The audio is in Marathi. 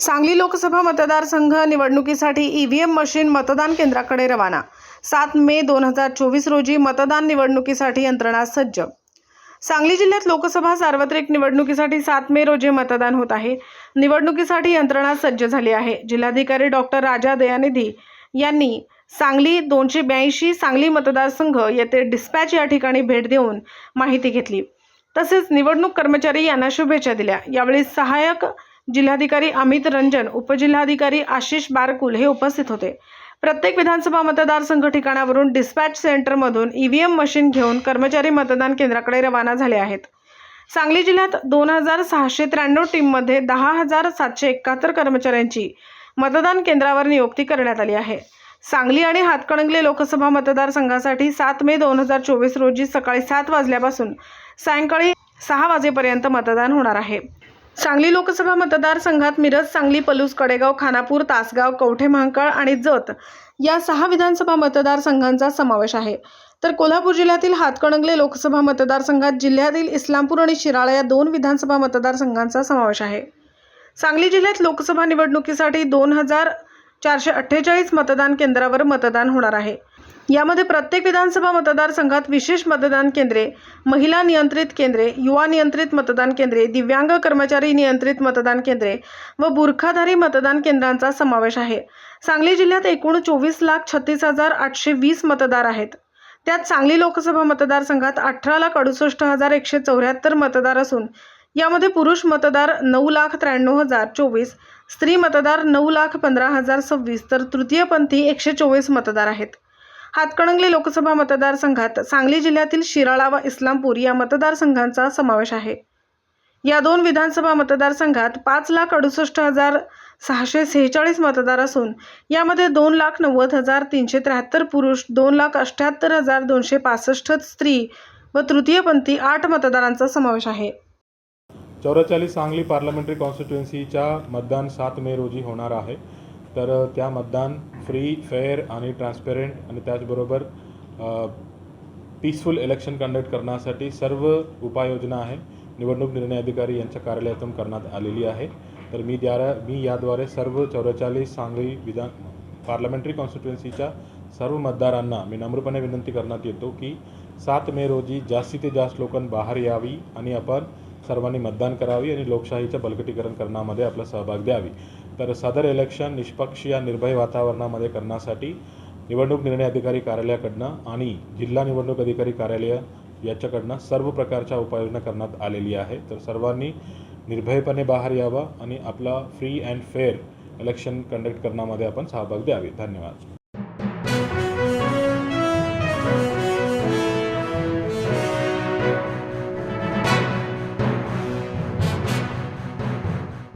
सांगली लोकसभा मतदारसंघ निवडणुकीसाठी ईव्हीएम मशीन मतदान केंद्राकडे रवाना. सात मे दोन हजार चोवीस रोजी मतदान निवडणुकीसाठी यंत्रणा सज्ज. सांगली जिल्ह्यात लोकसभा सार्वत्रिक निवडणुकीसाठी सात मे रोजी मतदान होत आहे. निवडणुकीसाठी यंत्रणा सज्ज झाली आहे. जिल्हाधिकारी डॉक्टर राजा दयानिधी यांनी सांगली दोनशे ब्याऐंशी सांगली मतदारसंघ येथे डिस्पॅच या ठिकाणी भेट देऊन माहिती घेतली. तसेच निवडणूक कर्मचारी यांना शुभेच्छा दिल्या. यावेळी सहाय्यक जिल्हाधिकारी अमित रंजन उपजिल्हाधिकारी आशिष बारकुल हे उपस्थित होते. प्रत्येक विधानसभा मतदारसंघ ठिकाणावरून डिस्पॅच सेंटरमधून ईव्हीएम मशीन घेऊन कर्मचारी मतदान केंद्राकडे रवाना झाले आहेत. सांगली जिल्ह्यात दोन हजार सहाशे त्र्याण्णव टीममध्ये दहा हजार सातशे एकाहत्तर कर्मचाऱ्यांची मतदान केंद्रावर नियुक्ती करण्यात आली आहे. सांगली आणि हातकणंगले लोकसभा मतदारसंघासाठी सात मे दोन हजार चोवीस रोजी सकाळी सात वाजल्यापासून सायंकाळी सहा वाजेपर्यंत मतदान होणार आहे. सांगली लोकसभा मतदारसंघात मिरज सांगली पलूस कडेगाव खानापूर तासगाव कवठे महांकाळ आणि जत या सहा विधानसभा मतदारसंघांचा समावेश आहे. तर कोल्हापूर जिल्ह्यातील हातकणंगले लोकसभा मतदारसंघात जिल्ह्यातील इस्लामपूर आणि शिराळा या दोन विधानसभा मतदारसंघांचा समावेश आहे. सांगली जिल्ह्यात लोकसभा निवडणुकीसाठी दोन हजार चारशे अठ्ठेचाळीस मतदान केंद्रावर मतदान होणार आहे. यामध्ये प्रत्येक विधानसभा मतदारसंघात विशेष मतदान केंद्रे महिला नियंत्रित केंद्रे युवा नियंत्रित मतदान केंद्रे दिव्यांग कर्मचारी नियंत्रित मतदान केंद्रे व बुरखाधारी मतदान केंद्रांचा समावेश आहे. सांगली जिल्ह्यात एकूण चोवीस लाख छत्तीस हजार आठशे वीस मतदार आहेत. त्यात सांगली लोकसभा मतदारसंघात अठरा लाख अडुसष्ट हजार एकशे चौऱ्याहत्तर मतदार असून यामध्ये पुरुष मतदार नऊ लाख त्र्याण्णव हजार चोवीस स्त्री मतदार नऊ लाख पंधरा हजार सव्वीस तर तृतीयपंथी एकशे चोवीस मतदार आहेत. हातकणंगले लोकसभा मतदारसंघात सांगली जिल्ह्यातील शिराळा व इस्लामपूर या मतदारसंघांचा समावेश आहे. या दोन विधानसभा मतदारसंघात पाच लाख अडुसष्ट हजार सहाशे सेहेचाळीस मतदार असून यामध्ये दोन लाख नव्वद हजार तीनशे त्र्याहत्तर पुरुष दोन लाख अठ्ठ्याहत्तर हजार दोनशे पासष्ट स्त्री व तृतीयपंथी आठ मतदारांचा समावेश आहे. चौवेचाळीस सांगली पार्लमेंटरी कॉन्स्टिट्युएन्सीच्या मतदान सात मे रोजी होणार आहे. तर त्या मतदान फ्री फेअर आणि ट्रान्सपेरंट आणि त्याचबरोबर पीसफुल इलेक्शन कंडक्ट करण्यासाठी सर्व उपाययोजना आहे. निवडणूक निर्णय अधिकारी यांच्या कार्यालयातून करण्यात आलेली आहे. तर मी द्यारा मी याद्वारे सर्व चौवेचाळीस सांगली विधान पार्लमेंटरी कॉन्स्टिट्युएन्सीच्या सर्व मतदारांना मी नम्रपणे विनंती करण्यात येतो की सात मे रोजी जास्तीत जास्त लोकांना बाहेर यावी आणि आपण सर्वांनी मतदान करावी आणि लोकशाहीचं बलकटीकरण करण्यामध्ये आपला सहभाग द्यावी. तर सदर इलेक्शन निष्पक्ष या निर्भय वातावरणामध्ये करण्यासाठी निवडणूक निर्णय अधिकारी कार्यालयाकडनं आणि जिल्हा निवडणूक अधिकारी कार्यालय याच्याकडनं सर्व प्रकारच्या उपाययोजना करण्यात आलेली आहे. तर सर्वांनी निर्भयपणे बाहेर यावं आणि आपला free and fair election conduct करण्यामध्ये आपण सहभाग द्यावे. धन्यवाद.